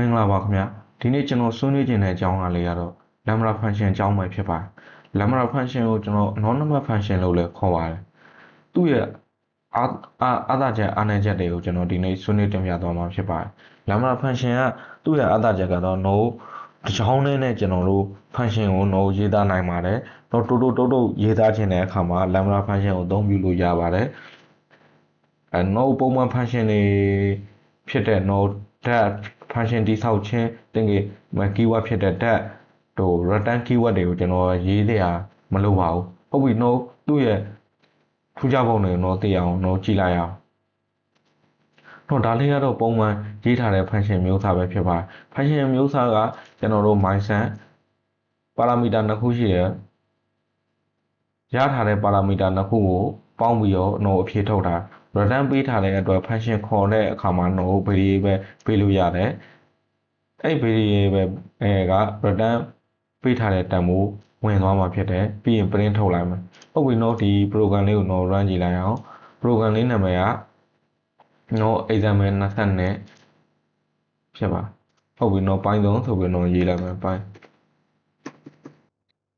မင်္ဂလာပါခင်ဗျာဒီနေ့ကျွန်တော်ဆွေးနွေးခြင်းတဲ့အကြောင်းအရာလေးကတော့ lambda function အကြောင်းပဲဖြစ်ပါတယ် lambda function ကိုကျွန်တော် anonymous function လို့လည်းခေါ်ပါတယ်သူ့ရဲ့အာအာအာသာချက်အာနယ်ချက်တွေကိုကျွန်တော်ဒီနေ့ဆွေးနွေးတင်ပြသွားမှာဖြစ်ပါတယ် lambda function ကသူ့ရဲ့အာသာချက်ကတော့ no တစ်ချောင်းနဲ့ကျွန်တော်တို့ function ကို no ရေးသားနိုင်ပါတယ်တော့တိုးတိုးတိုးတိုးရေးသားခြင်းတဲ့အခါမှာ lambda function ကိုအသုံးပြုလို့ရပါတယ်အဲ no ပုံမှန် function တွေဖြစ်တဲ့ no that function တိဆောက်ခြင်းတင်ကြီး keyword ဖြစ်တဲ့ that တို့ return keyword တွေကိုကျွန်တော်ရေးရမလုပ်ပါဘူးဟုတ်ပြီ no သူ့ရဲ့ထူးခြားပုံတွေကိုတော့သိအောင် no ကြည့်လိုက်အောင်တော့ဒါလေးကတော့ပုံမှန်ရေးထားတဲ့ function မျိုးစာပဲဖြစ်ပါတယ် function မျိုးစာကကျွန်တော်တို့ mysan ပါရာမီတာနှစ်ခုရှိတယ်ရထားတဲ့ပါရာမီတာနှစ်ခုကိုပေါင်းပြီးတော့ no အဖြေထုတ်တာ return ပေးထားတဲ့အတွက် function ခေါ်တဲ့အခါမှာ no variable ပေးလို့ရတယ်အဲ့ variable အဲက return ပေးထားတဲ့တန်ဖိုးဝင်သွားမှာဖြစ်တယ်ပြီးရင် print ထုတ်လိုက်မယ်ဟုတ်ပြီနော်ဒီ program လေးကိုတော့ run ကြည့်လိုက်အောင် program လေးနာမည်က no example 20နဲ့ဖြစ်ပါဟုတ်ပြီနော် Python ဆိုပြီးတော့ရေးလိုက်မယ် Python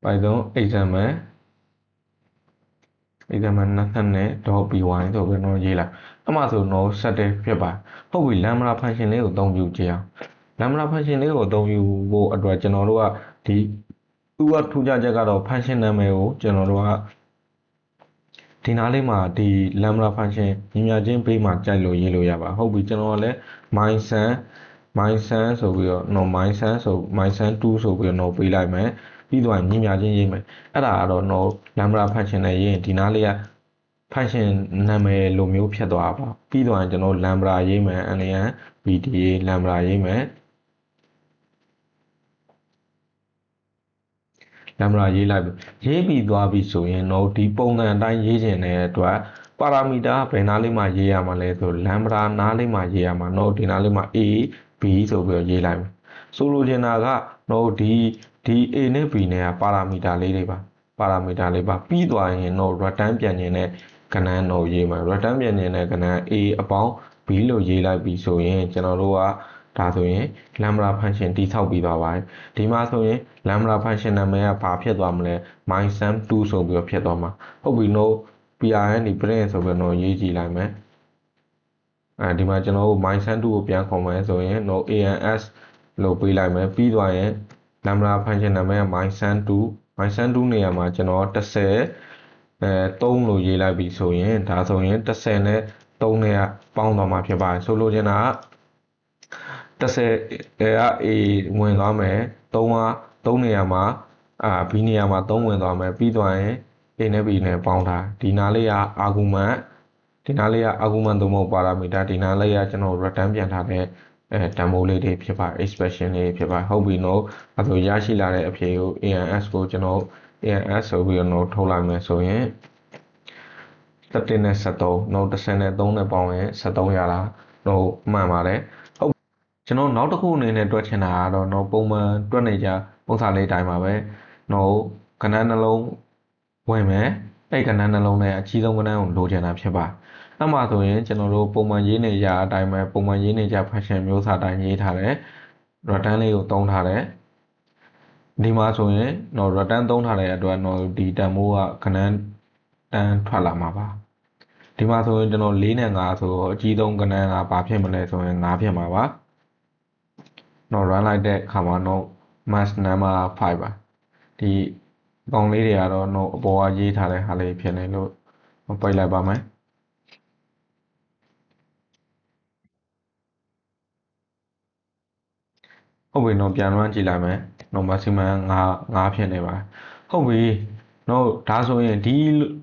Python example example 20နဲ့ .py ဆိုပြီးတော့ရေးလိုက်အမှဆိုတော့ set ဖြစ်ပါဟုတ်ပြီ lambda function လေးကိုအသုံးပြုကြည့်အောင် lambda function လေးကိုအသုံးပြုဖို့အတွက်ကျွန်တော်တို့ကဒီသူကထူးခြားချက်ကတော့ function နာမည်ကိုကျွန်တော်တို့ကဒီနားလေးမှာဒီ lambda function ညီမျှချင်းပေးမှာကြိုက်လို့ရေးလို့ရပါဟုတ်ပြီကျွန်တော်ကလည်း mysun mysun ဆိုပြီးတော့ no mysun ဆို mysun 2ဆိုပြီးတော့ no ပေးလိုက်မယ် ပြီးတော့ညီမျှချင်းရေးမယ်အဲ့ဒါကတော့ no lambda function နဲ့ရေးရင်ဒီနားလေးက function နာမည်လိုမျိုးဖြစ်သွားပါပြီးတော့ကျွန်တော် lambda ရေးမယ် alien bda lambda ရေးမယ်လမ်ရာရေးလိုက်ပြီရေးပြီးသွားပြီဆိုရင်တော့ဒီပုံစံအတိုင်းရေးခြင်းတဲ့အတွက်ပါရာမီတာဘယ်နားလေးမှာရေးရမှာလဲဆိုလမ်ရာနားလေးမှာရေးရမှာတော့ဒီနားလေးမှာ a b ဆိုပြီးတော့ရေးလိုက်မယ်ဆိုလိုချင်တာကတော့ဒီ ဒီ a နဲ့ b နဲ့ကပါရာမီတာလေးတွေပါပါရာမီတာလေးပါပြီးသွားရင်တော့ return ပြန်ခြင်းနဲ့ကဏ္ဍတော့ရေးမှာ return ပြန်ခြင်းနဲ့ကဏ္ဍ a အပေါင်း b လို့ရေးလိုက်ပြီဆိုရင်ကျွန်တော်တို့ကဒါဆိုရင် lambda function တိဆောက်ပြီးသွားပါတယ်ဒီမှာဆိုရင် lambda function နာမည်ကဘာဖြစ်သွားမလဲ mysum2 ဆိုပြီးတော့ဖြစ်သွားမှာဟုတ်ပြီ no prn ဒီ print ဆိုပြီးတော့ရေးကြည့်လိုက်မယ်အဲဒီမှာကျွန်တော်တို့ mysum2 ကိုပြန်ခေါ်မယ်ဆိုရင် no ans လို့ပေးလိုက်မယ်ပြီးသွားရင် lambda function နာမည်က mysum2 mysum2 နေရာမှာကျွန်တော်30အဲ3လို့ရေးလိုက်ပြီဆိုရင်ဒါဆိုရင်30နဲ့3နဲ့ပေါင်းသွားမှာဖြစ်ပါတယ်ဆိုလိုချင်တာက30အဲက A ဝင်သွားမယ်3က3နေရာမှာအာ B နေရာမှာ3ဝင်သွားမယ်ပြီးသွားရင် A နဲ့ B နဲ့ပေါင်းတာဒီနားလေးက argument ဒီနားလေးက argument သို့မဟုတ် parameter ဒီနားလေးကကျွန်တော် return ပြန်ထားတဲ့ အဲတန်ဖိုးလေးတွေဖြစ်ပါ expression လေးဖြစ်ပါဟုတ်ပြီနော်အဲဆိုရရှိလာတဲ့အဖြေကို ANS ကိုကျွန်တော် ANS ဆိုပြီးတော့ထုတ်လိုက်မယ်ဆိုရင်17နဲ့73 no 10နဲ့3နဲ့ပေါင်းရင်73ရတာတော့မှန်ပါတယ်ကျွန်တော်နောက်တစ်ခုအနေနဲ့တွက်ချင်တာကတော့တော့ပုံမှန်တွက်နေကြပုံစံလေးတိုင်းပါပဲတော့ကဏ္ဍနှလုံးဝင်မယ်အဲ့ကဏ္ဍနှလုံးနဲ့အကြီးဆုံးကဏ္ဍကိုလိုချင်တာဖြစ်ပါ အဲ့မှာဆိုရင်ကျွန်တော်တို့ပုံမှန်ရေးနေကြအတိုင်းပဲပုံမှန်ရေးနေကြ function မျိုးစာတိုင်းရေးထားတယ် return လေးကိုသုံးထားတယ်ဒီမှာဆိုရင်တော့ return သုံးထားတဲ့အတွက်တော့ဒီတန်မိုးကခဏတန်းထွက်လာမှာပါဒီမှာဆိုရင်ကျွန်တော်၄နဲ့5ဆိုတော့အကြီးဆုံးကဏ္ဍကဘာဖြစ်မလဲဆိုရင်5ဖြစ်မှာပါတော့ run လိုက်တဲ့အခါမှာတော့ mass number 5ပါဒီပေါင်လေးတွေကတော့တော့အပေါ်ကရေးထားတဲ့ဟာလေးဖြစ်နေလို့ပိတ်လိုက်ပါမယ် ဟုတ်ပြီတော့ပြန် run ကြည့်လိုက်မယ်တော့ maximum 5 5ဖြစ်နေပါဟုတ်ပြီတော့ဒါဆိုရင်ဒီ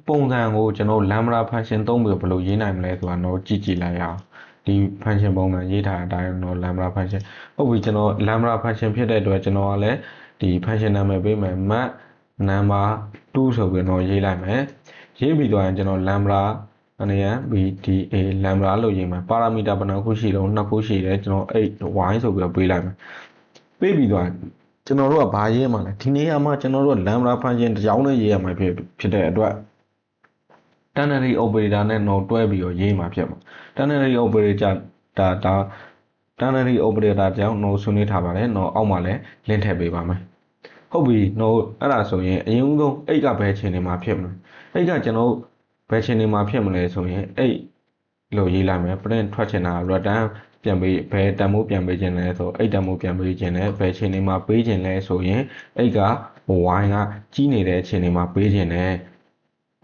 ပုံစံကိုကျွန်တော် lambda function သုံးပြီးဘယ်လိုရေးနိုင်မလဲဆိုတာတော့ကြည့်ကြည့်လိုက်အောင်ဒီ function ပုံစံရေးထားတဲ့အတိုင်းတော့ lambda function ဟုတ်ပြီကျွန်တော် lambda function ဖြစ်တဲ့အတွက်ကျွန်တော်ကလည်းဒီ function နာမည်ပေးမယ် mat number 2ဆိုပြီးတော့ရေးလိုက်မယ်ရေးပြီးတော့ကျွန်တော် lambda အနေနဲ့ bda lambda လို့ရေးမယ်ပါရာမီတာဘယ်နှခုရှိတော့နှစ်ခုရှိတယ်ကျွန်တော်8 y ဆိုပြီးတော့ပေးလိုက်မယ် ပေးပြီးတော့ကျွန်တော်တို့ကဘာရေးမှာလဲဒီနေရာမှာကျွန်တော်တို့က lambda function တစ်ကြောင်းနဲ့ရေးရမှာဖြစ်ဖြစ်တဲ့အတွက် ternary operator နဲ့တော့တွဲပြီးတော့ရေးမှာဖြစ်မှာ ternary operator ဒါဒါ ternary operator ကြောင့် no ဆွေးနွေးထားပါတယ် no အောက်မှာလည်း link ထည့်ပေးပါမယ်ဟုတ်ပြီ no အဲ့ဒါဆိုရင်အရင်ဦးဆုံးအိတ်ကဘယ်ချိန်နေမှာဖြစ်မလဲအိတ်ကကျွန်တော်ဘယ်ချိန်နေမှာဖြစ်မလဲဆိုရင်အိတ်လို့ရေးလိုက်မယ် print ထွက်ချင်တာ return ပြန်ပေးဘယ်တန်မိုးပြန်ပေးခြင်းလဲဆိုအိတ်တန်မိုးပြန်ပေးခြင်းလဲဘယ်ချိန်နေမှာပေးခြင်းလဲဆိုရင်အိတ်က y ကကြီးနေတဲ့အချိန်နေမှာပေးခြင်းလဲ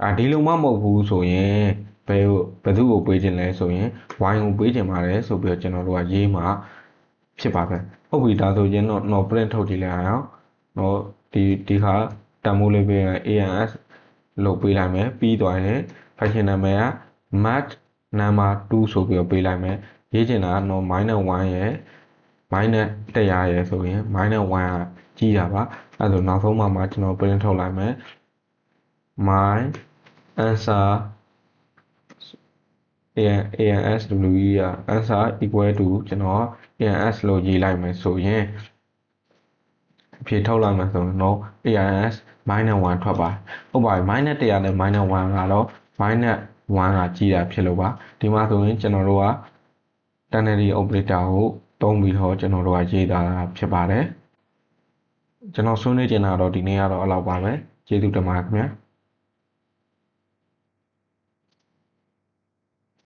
အာဒီလိုမှမဟုတ်ဘူးဆိုရင်ဘယ်ဘယ်သူ့ကိုပေးခြင်းလဲဆိုရင် y ကိုပေးခြင်းပါတယ်ဆိုပြီးတော့ကျွန်တော်တို့ကရေးမှာဖြစ်ပါပဲဟုတ်ပြီဒါဆိုရင်တော့ no print ထုတ်ကြည့်လိုက်အောင်တော့ဒီဒီခါတန်မိုးလေးပေးရင် ans လို့ပေးလိုက်မယ်ပြီးသွားရင် function နာမည်က mat number 2ဆိုပြီးတော့ပေးလိုက်မယ် ရေးချင်တာက no -1 ရယ် minus 100ရယ်ဆိုရင် minus 1ကကြီးတာပါအဲဒါဆိုနောက်ဆုံးမှမှကျွန်တော် print ထုတ်လိုက်မယ် my answer ans we က answer equal to ကျွန်တော် ans လို့ရေးလိုက်မယ်ဆိုရင်အဖြေထုတ်လိုက်မယ်ဆိုရင်တော့ ans -1 ထွက်ပါဟုတ်ပါပြီ -100 နဲ့ -1 ကတော့ minus 1ကကြီးတာဖြစ်လို့ပါဒီမှာဆိုရင်ကျွန်တော်တို့က ternary operator ကိုသုံးပြီးတော့ကျွန်တော်တို့ကရေးတာဖြစ်ပါတယ်ကျွန်တော်ဆွေးနွေးချင်တာတော့ဒီနေ့ကတော့အဲ့လောက်ပါပဲကျေးဇူးတင်ပါတယ်ခင်ဗျာ